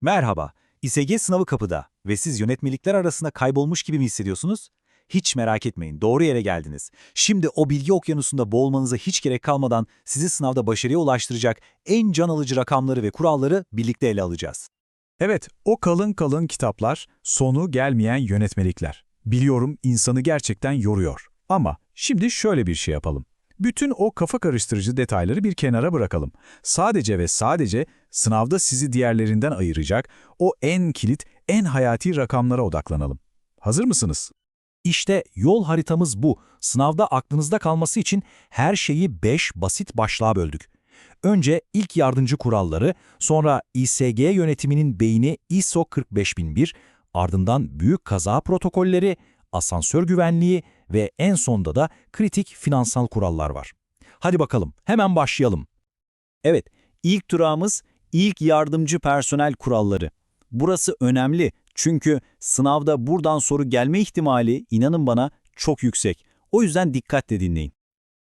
Merhaba, İSG sınavı kapıda ve siz yönetmelikler arasında kaybolmuş gibi mi hissediyorsunuz? Hiç merak etmeyin, doğru yere geldiniz. Şimdi o bilgi okyanusunda boğulmanıza hiç gerek kalmadan sizi sınavda başarıya ulaştıracak en can alıcı rakamları ve kuralları birlikte ele alacağız. Evet, o kalın kalın kitaplar, sonu gelmeyen yönetmelikler. Biliyorum insanı gerçekten yoruyor. Ama şimdi şöyle bir şey yapalım. Bütün o kafa karıştırıcı detayları bir kenara bırakalım. Sadece ve sadece sınavda sizi diğerlerinden ayıracak o en kilit, en hayati rakamlara odaklanalım. Hazır mısınız? İşte yol haritamız bu. Sınavda aklınızda kalması için her şeyi 5 basit başlığa böldük. Önce ilk yardımcı kuralları, sonra İSG yönetiminin beyni ISO 45001, ardından büyük kaza protokolleri, asansör güvenliği ve en sonda da kritik finansal kurallar var. Hadi bakalım, hemen başlayalım. Evet, ilk durağımız ilk yardımcı personel kuralları. Burası önemli çünkü sınavda buradan soru gelme ihtimali inanın bana çok yüksek. O yüzden dikkatle dinleyin.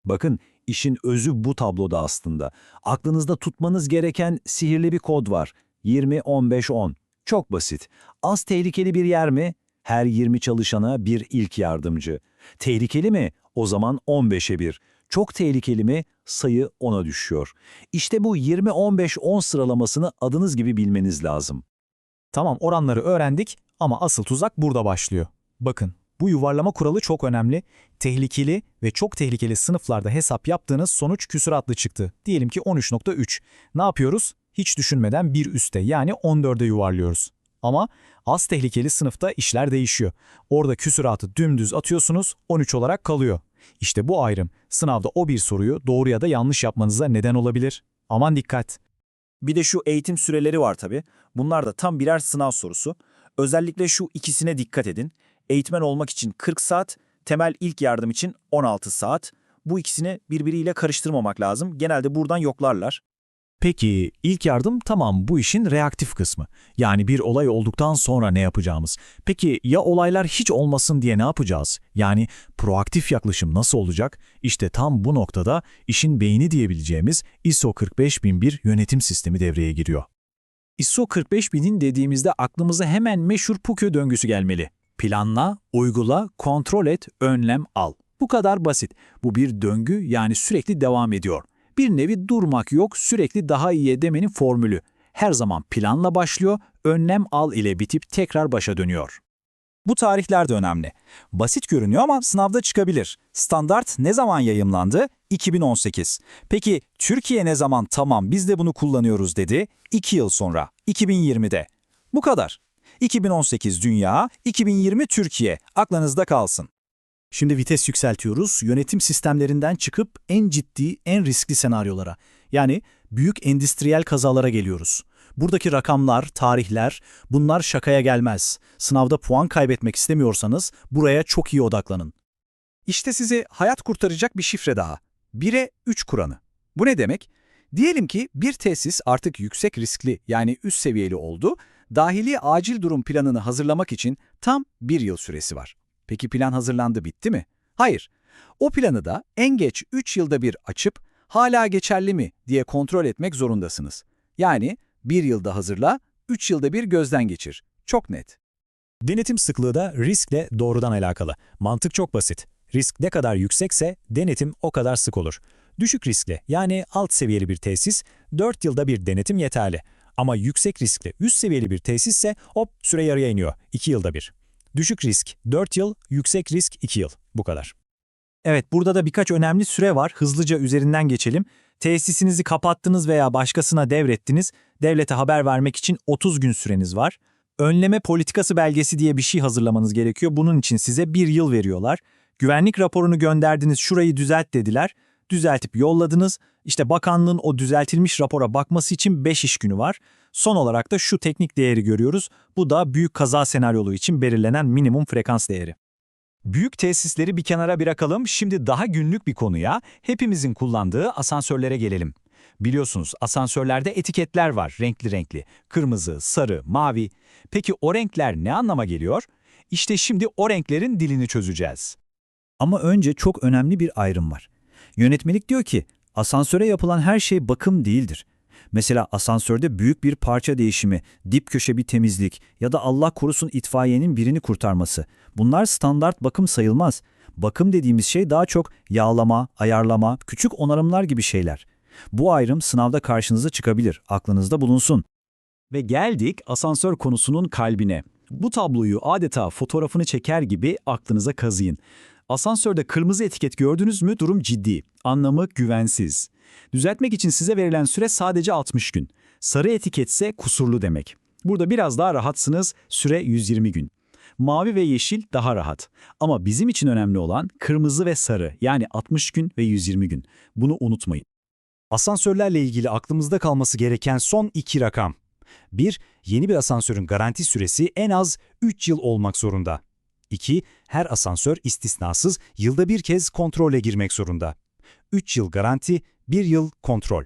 Bakın işin özü bu tabloda aslında. Aklınızda tutmanız gereken sihirli bir kod var. 20-15-10. Çok basit. Az tehlikeli bir yer mi? Her 20 çalışana bir ilk yardımcı. Tehlikeli mi? O zaman 15'e bir. Çok tehlikeli mi? Sayı 10'a düşüyor. İşte bu 20-15-10 sıralamasını adınız gibi bilmeniz lazım. Tamam oranları öğrendik ama asıl tuzak burada başlıyor. Bakın bu yuvarlama kuralı çok önemli. Tehlikeli ve çok tehlikeli sınıflarda hesap yaptığınız sonuç küsuratlı çıktı. Diyelim ki 13.3. Ne yapıyoruz? Hiç düşünmeden bir üste yani 14'e yuvarlıyoruz. Ama az tehlikeli sınıfta işler değişiyor. Orada küsuratı dümdüz atıyorsunuz 13 olarak kalıyor. İşte bu ayrım sınavda o bir soruyu doğru ya da yanlış yapmanıza neden olabilir. Aman dikkat! Bir de şu eğitim süreleri var tabii. Bunlar da tam birer sınav sorusu. Özellikle şu ikisine dikkat edin. Eğitmen olmak için 40 saat, temel ilk yardım için 16 saat. Bu ikisini birbiriyle karıştırmamak lazım. Genelde buradan yoklarlar. Peki ilk yardım tamam bu işin reaktif kısmı. Yani bir olay olduktan sonra ne yapacağımız. Peki ya olaylar hiç olmasın diye ne yapacağız? Yani proaktif yaklaşım nasıl olacak? İşte tam bu noktada işin beyni diyebileceğimiz ISO 45001 yönetim sistemi devreye giriyor. ISO 45000'in dediğimizde aklımıza hemen meşhur PUKÖ döngüsü gelmeli. Planla, uygula, kontrol et, önlem al. Bu kadar basit. Bu bir döngü yani sürekli devam ediyor. Bir nevi durmak yok, sürekli daha iyiye demenin formülü. Her zaman planla başlıyor, önlem al ile bitip tekrar başa dönüyor. Bu tarihler de önemli. Basit görünüyor ama sınavda çıkabilir. Standart ne zaman yayımlandı? 2018. Peki Türkiye ne zaman tamam biz de bunu kullanıyoruz dedi? 2 yıl sonra, 2020'de. Bu kadar. 2018 Dünya, 2020 Türkiye. Aklınızda kalsın. Şimdi vites yükseltiyoruz, yönetim sistemlerinden çıkıp en ciddi, en riskli senaryolara, yani büyük endüstriyel kazalara geliyoruz. Buradaki rakamlar, tarihler, bunlar şakaya gelmez. Sınavda puan kaybetmek istemiyorsanız buraya çok iyi odaklanın. İşte size hayat kurtaracak bir şifre daha. 1'e 3 kuranı. Bu ne demek? Diyelim ki bir tesis artık yüksek riskli yani üst seviyeli oldu, dahili acil durum planını hazırlamak için tam bir yıl süresi var. Peki plan hazırlandı bitti mi? Hayır. O planı da en geç 3 yılda bir açıp hala geçerli mi diye kontrol etmek zorundasınız. Yani bir yılda hazırla, 3 yılda bir gözden geçir. Çok net. Denetim sıklığı da riskle doğrudan alakalı. Mantık çok basit. Risk ne kadar yüksekse denetim o kadar sık olur. Düşük riskli yani alt seviyeli bir tesis 4 yılda bir denetim yeterli. Ama yüksek riskli üst seviyeli bir tesisse hop süre yarıya iniyor 2 yılda bir. Düşük risk 4 yıl, yüksek risk 2 yıl. Bu kadar. Evet, burada da birkaç önemli süre var. Hızlıca üzerinden geçelim. Tesisinizi kapattınız veya başkasına devrettiniz. Devlete haber vermek için 30 gün süreniz var. Önleme politikası belgesi diye bir şey hazırlamanız gerekiyor. Bunun için size bir yıl veriyorlar. Güvenlik raporunu gönderdiniz, şurayı düzelt dediler. Düzeltip yolladınız. İşte bakanlığın o düzeltilmiş rapora bakması için 5 iş günü var. Son olarak da şu teknik değeri görüyoruz. Bu da büyük kaza senaryolu için belirlenen minimum frekans değeri. Büyük tesisleri bir kenara bırakalım. Şimdi daha günlük bir konuya, hepimizin kullandığı asansörlere gelelim. Biliyorsunuz asansörlerde etiketler var renkli renkli. Kırmızı, sarı, mavi. Peki o renkler ne anlama geliyor? İşte şimdi o renklerin dilini çözeceğiz. Ama önce çok önemli bir ayrım var. Yönetmelik diyor ki, asansöre yapılan her şey bakım değildir. Mesela asansörde büyük bir parça değişimi, dip köşe bir temizlik ya da Allah korusun itfaiyenin birini kurtarması. Bunlar standart bakım sayılmaz. Bakım dediğimiz şey daha çok yağlama, ayarlama, küçük onarımlar gibi şeyler. Bu ayrım sınavda karşınıza çıkabilir, aklınızda bulunsun. Ve geldik asansör konusunun kalbine. Bu tabloyu adeta fotoğrafını çeker gibi aklınıza kazıyın. Asansörde kırmızı etiket gördünüz mü durum ciddi. Anlamı güvensiz. Düzeltmek için size verilen süre sadece 60 gün. Sarı etiketse kusurlu demek. Burada biraz daha rahatsınız, süre 120 gün. Mavi ve yeşil daha rahat. Ama bizim için önemli olan kırmızı ve sarı yani 60 gün ve 120 gün. Bunu unutmayın. Asansörlerle ilgili aklımızda kalması gereken son iki rakam. 1. Yeni bir asansörün garanti süresi en az 3 yıl olmak zorunda. 2. Her asansör istisnasız yılda bir kez kontrole girmek zorunda. 3 yıl garanti, 1 yıl kontrol.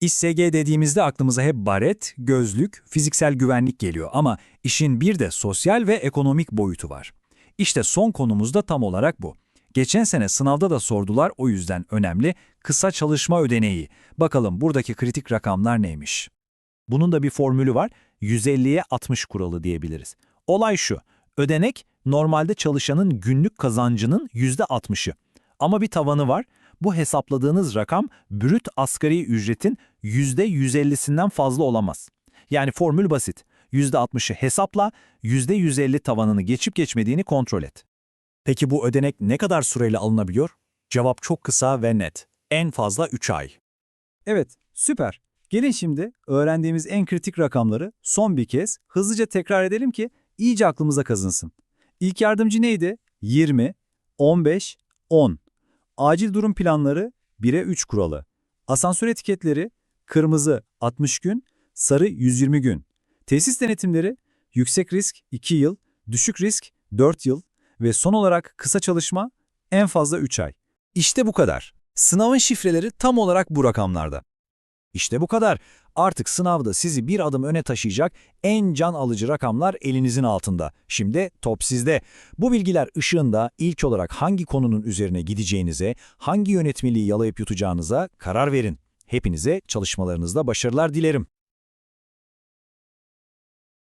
İSG dediğimizde aklımıza hep baret, gözlük, fiziksel güvenlik geliyor ama işin bir de sosyal ve ekonomik boyutu var. İşte son konumuz da tam olarak bu. Geçen sene sınavda da sordular o yüzden önemli kısa çalışma ödeneği. Bakalım buradaki kritik rakamlar neymiş? Bunun da bir formülü var. 150'ye 60 kuralı diyebiliriz. Olay şu. Ödenek normalde çalışanın günlük kazancının %60'ı. Ama bir tavanı var. Bu hesapladığınız rakam brüt asgari ücretin %150'sinden fazla olamaz. Yani formül basit. %60'ı hesapla, %150 tavanını geçip geçmediğini kontrol et. Peki bu ödenek ne kadar süreyle alınabiliyor? Cevap çok kısa ve net. En fazla 3 ay. Evet, süper. Gelin şimdi öğrendiğimiz en kritik rakamları son bir kez hızlıca tekrar edelim ki iyice aklımıza kazınsın. İlk yardımcı neydi? 20, 15, 10. Acil durum planları 1'e 3 kuralı. Asansör etiketleri kırmızı 60 gün, sarı 120 gün. Tesis denetimleri yüksek risk 2 yıl, düşük risk 4 yıl ve son olarak kısa çalışma en fazla 3 ay. İşte bu kadar. Sınavın şifreleri tam olarak bu rakamlarda. İşte bu kadar. Artık sınavda sizi bir adım öne taşıyacak en can alıcı rakamlar elinizin altında. Şimdi top sizde. Bu bilgiler ışığında ilk olarak hangi konunun üzerine gideceğinize, hangi yönetmeliği yalayıp yutacağınıza karar verin. Hepinize çalışmalarınızda başarılar dilerim.